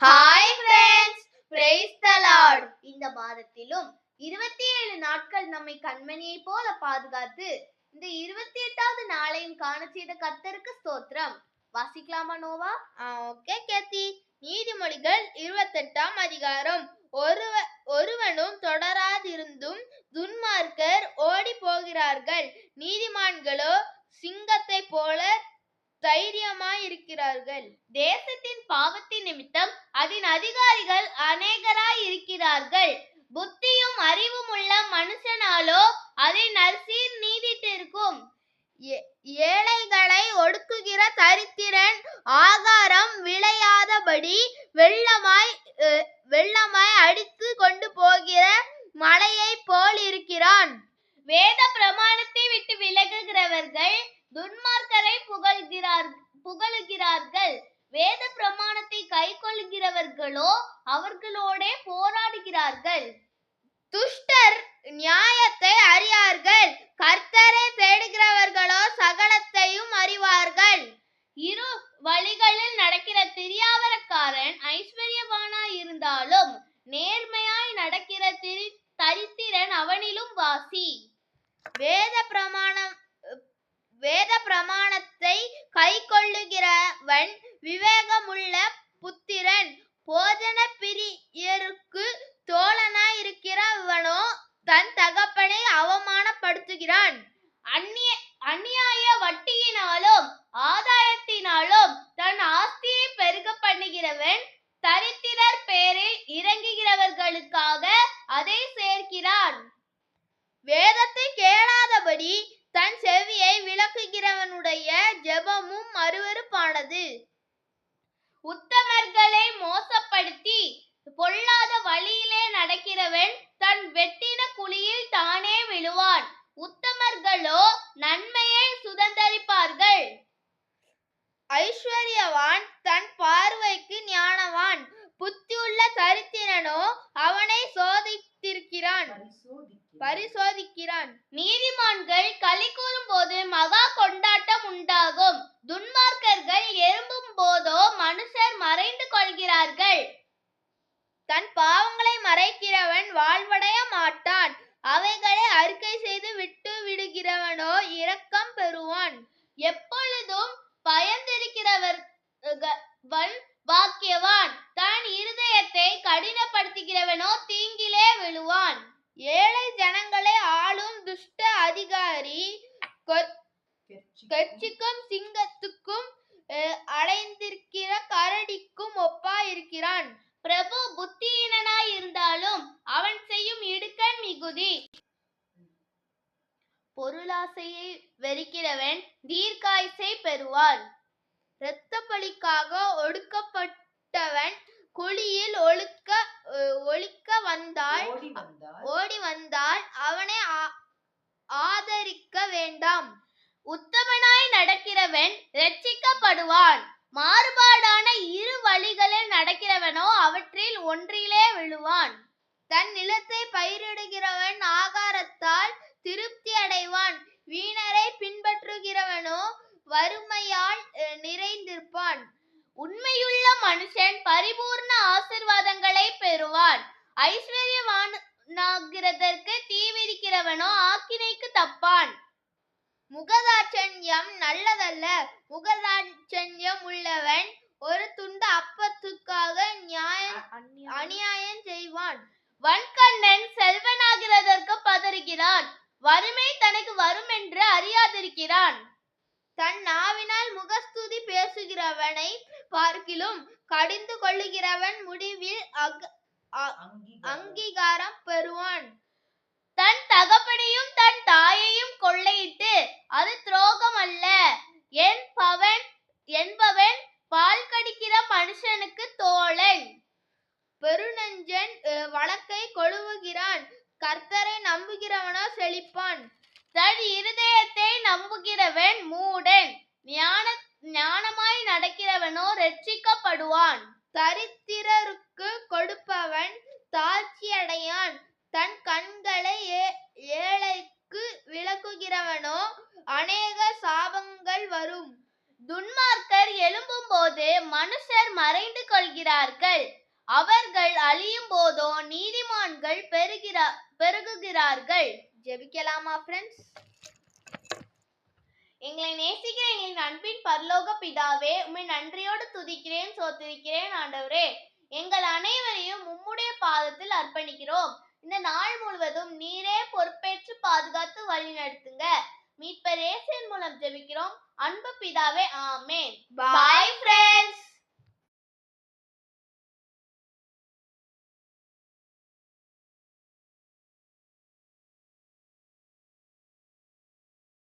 Hi friends praise the lord இந்த மாதத்திலும் இருபத்தி ஏழு நாட்கள் நம்மை கண்மணியை போல பாதுகாத்து இந்த இருபத்தி எட்டாவது நாளையும் காண செய்த கத்தருக்கு ஸ்தோத்திரம். வாசிக்கலாமா நோவா? ஓகே கேத்தி. நீதிமொழிகள் இருபத்தெட்டாம் அதிகாரம். ஒருவ ஒருவனும் தொடராதிருந்தும் துன்மார்க்கர் ஓடி போகிறார்கள். நீதிமான்களோ சிங்கத்தை போல தைரியமாய் இருக்கிறார்கள் தேசத்தின் பாவத்தின் நிமித்தம் அதன் அதிகாரிகள் அநேகராய் இருக்கிறார்கள் புத்தியும் அறிவும் உள்ள மனுஷனாலோ அதை நற்சீர் நீதித்திருக்கும். ஏ- ஏழைகளை ஒடுக்குகிற தரித்திரன் ஆகாரம் விளையாதபடி வெள்ளமாய் வெள்ளமாய் அடித்து கொண்டு போகிற மலையை போல் இருக்கிறான் வேத பிரமாணத்தை விட்டு விலகுகிறவர்கள் துன்மார்க்கரை புகழ்கிறார் புகழுகிறார்கள். வேத பிரமாணத்தை கைக்கொள்கிறவர்களோ அவர்களோடே போராடுகிறார்கள். துஷ்டர் நியாயத்தை அறியார்கள். கர்த்தரை தேடுகிறவர்களோ சகலத்தையும் அறிவார்கள். இரு வழிகளில் நடக்கிற திரியாவரக்காரன் ஐஸ்வர்யவானாய் இருந்தாலும் நேர்மையாய் நடக்கிற திரி தரித்திரன் அவனிலும் வாசி. வேத பிரமாணம் வேத பிரமாணத்தை கை கொள்ளுகிறவன் விவேகமுள்ள அருவருப்பானது உத்தமர்களை மோசப்படுத்தி பொல்லாத வழியிலே நடக்கிறவன் தன் வெட்டின குழியில் தானே விழுவான். உத்தமர்களோ நன்மையை சுதந்தரிப்பார்கள். ஐஸ்வர்யவான் தன் பார்வைக்கு ஞானவான். புத்தியுள்ள தரித்திரனோ அவனை சோதித்திருக்கிறான். பரிசோதிக்கிறான். நீதிமான்கள் களி கடினப்படுத்துகிறவனோ தீங்கிலே விழுவான். ஏழை ஜனங்களை ஆளும் துஷ்ட அதிகாரி கட்சிக்கும் சிங்கத்துக்கும் அடைந்திருக்கிற கரடிக்கும் ஒப்பா இருக்கிறான். பிரபு புத்தியீனனாய் இருந்தாலும் அவன் செய்யும் இடுக்கண் மிகுதி. பொருளாசையை வெறுக்கிறவன் தீர்க்காயசை பெறுவான். இரத்த பலிக்காக ஒடுக்கப்பட்டவன் குழியில் ஒழுக்க ஒழிக்க வந்தால் ஓடி வந்தால் அவனை ஆதரிக்க வேண்டாம். உத்தமனாய் நடக்கிறவன் ரட்சிக்கப்படுவான் மாறுபாடான இரு வழிகளில் நடக்கிறவனோ அவற்றில் ஒன்றிலே விழுவான். தன் நிலத்தை பயிரிடுகிறவன் ஆகாரத்தால் திருப்தி அடைவான். வீணரை பின்பற்றுகிறவனோ வறுமையால் நிறைந்திருப்பான். உண்மையுள்ள மனுஷன் தப்பான். முகதாட்சண்யம் நல்லதல்ல. முகதாட்சண்யம் உள்ளவன் ஒரு துண்டு அப்பத்துக்காக நியாயம் அநியாயம். செய்வான். வன்கண்ணன் செல்வனாகிறதற்கு பதறுகிறான். வறுமை தனக்கு வரும் என்று அறியாதிருக்கிறான். தன் நாவினால் முகஸ்துதி பேசுகிறவனை பார்க்கிலும் கடிந்து கொள்ளுகிறவன் முடிவில் அங்கீகாரம் பெறுவான். தன் தகப்பனையும் தன் தாயையும் கொள்ளையிட்டு அது துரோகம் அல்ல என்பவன் என்பவன் பால் கடிக்கிற மனுஷனுக்கு தோழன். பெருநஞ்சன் வழக்கை கொழுவுகிறான். கர்த்தரை நம்புகிறவனோ செழிப்பான். தன் இருதயத்தை நம்புகிறவன் மூடன். ஞான ஞானமாய் நடக்கிறவனோ ரட்சிக்கப்படுவான். தரித்திரருக்கு கொடுப்பவன் தாழ்ச்சியடையான். தன் கண்களை ஏ- ஏழைக்கு விளக்குகிறவனோ அநேக சாபங்கள் வரும். துன்மார்க்கர் எழும்பும்போது மனுஷர் மறைந்து கொள்கிறார்கள். அவர்கள் அழியும் போதோ நீதிமான்கள் பெருகிறா பெருகுகிறார்கள். ஜெபிக்கலாமா ஃப்ரெண்ட்ஸ் எங்களை நேசிக்கிற எங்களின் அன்பின் பரலோக பிதாவே உண்மை நன்றியோடு துதிக்கிறேன் சோத்திருக்கிறேன் ஆண்டவரே. எங்கள் அனைவரையும் உம்முடைய பாதத்தில் அர்ப்பணிக்கிறோம். இந்த நாள் முழுவதும் நீரே பொறுப்பேற்று பாதுகாத்து வழி நடத்துங்க. மீட்பர் மூலம் ஜெபிக்கிறோம். அன்பு பிதாவே ஆமே பாய் ஃப்ரெண்ட்